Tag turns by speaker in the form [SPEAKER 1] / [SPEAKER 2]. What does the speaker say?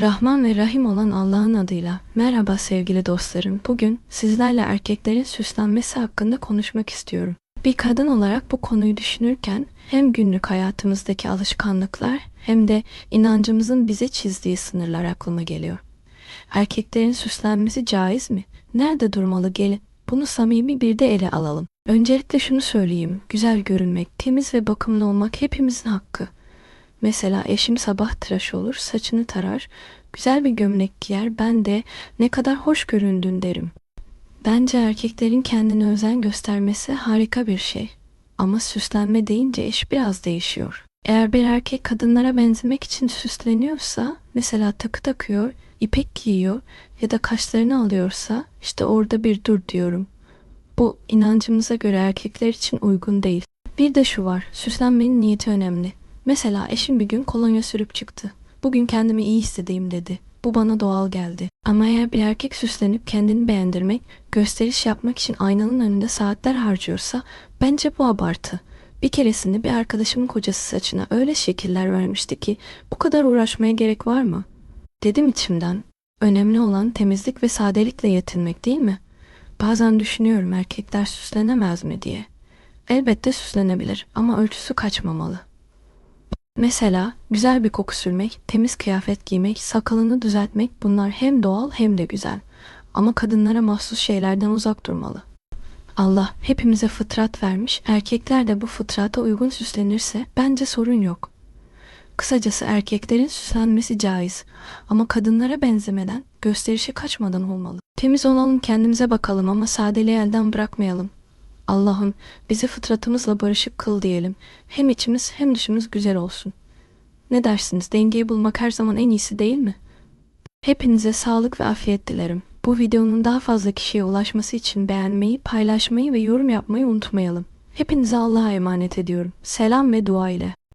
[SPEAKER 1] Rahman ve Rahim olan Allah'ın adıyla. Merhaba sevgili dostlarım. Bugün sizlerle erkeklerin süslenmesi hakkında konuşmak istiyorum. Bir kadın olarak bu konuyu düşünürken hem günlük hayatımızdaki alışkanlıklar hem de inancımızın bize çizdiği sınırlar aklıma geliyor. Erkeklerin süslenmesi caiz mi? Nerede durmalı gelin? Bunu samimi bir de ele alalım. Öncelikle şunu söyleyeyim. Güzel görünmek, temiz ve bakımlı olmak hepimizin hakkı. Mesela eşim sabah tıraş olur, saçını tarar, güzel bir gömlek giyer, ben de ne kadar hoş göründün derim. Bence erkeklerin kendine özen göstermesi harika bir şey. Ama süslenme deyince iş biraz değişiyor. Eğer bir erkek kadınlara benzemek için süsleniyorsa, mesela takı takıyor, ipek giyiyor ya da kaşlarını alıyorsa, işte orada bir dur diyorum. Bu inancımıza göre erkekler için uygun değil. Bir de şu var, süslenmenin niyeti önemli. Mesela eşim bir gün kolonya sürüp çıktı. Bugün kendimi iyi hissedeyim dedi. Bu bana doğal geldi. Ama eğer bir erkek süslenip kendini beğendirmek, gösteriş yapmak için aynanın önünde saatler harcıyorsa bence bu abartı. Bir keresinde bir arkadaşımın kocası saçına öyle şekiller vermişti ki bu kadar uğraşmaya gerek var mı? Dedim içimden. Önemli olan temizlik ve sadelikle yetinmek değil mi? Bazen düşünüyorum erkekler süslenemez mi diye. Elbette süslenebilir ama ölçüsü kaçmamalı. Mesela güzel bir koku sürmek, temiz kıyafet giymek, sakalını düzeltmek bunlar hem doğal hem de güzel. Ama kadınlara mahsus şeylerden uzak durmalı. Allah hepimize fıtrat vermiş, erkekler de bu fıtrata uygun süslenirse bence sorun yok. Kısacası erkeklerin süslenmesi caiz ama kadınlara benzemeden, gösterişe kaçmadan olmalı. Temiz olalım kendimize bakalım ama sadeliği elden bırakmayalım. Allah'ım bizi fıtratımızla barışık kıl diyelim. Hem içimiz hem dışımız güzel olsun. Ne dersiniz? Dengeyi bulmak her zaman en iyisi değil mi? Hepinize sağlık ve afiyet dilerim. Bu videonun daha fazla kişiye ulaşması için beğenmeyi, paylaşmayı ve yorum yapmayı unutmayalım. Hepinize Allah'a emanet ediyorum. Selam ve dua ile.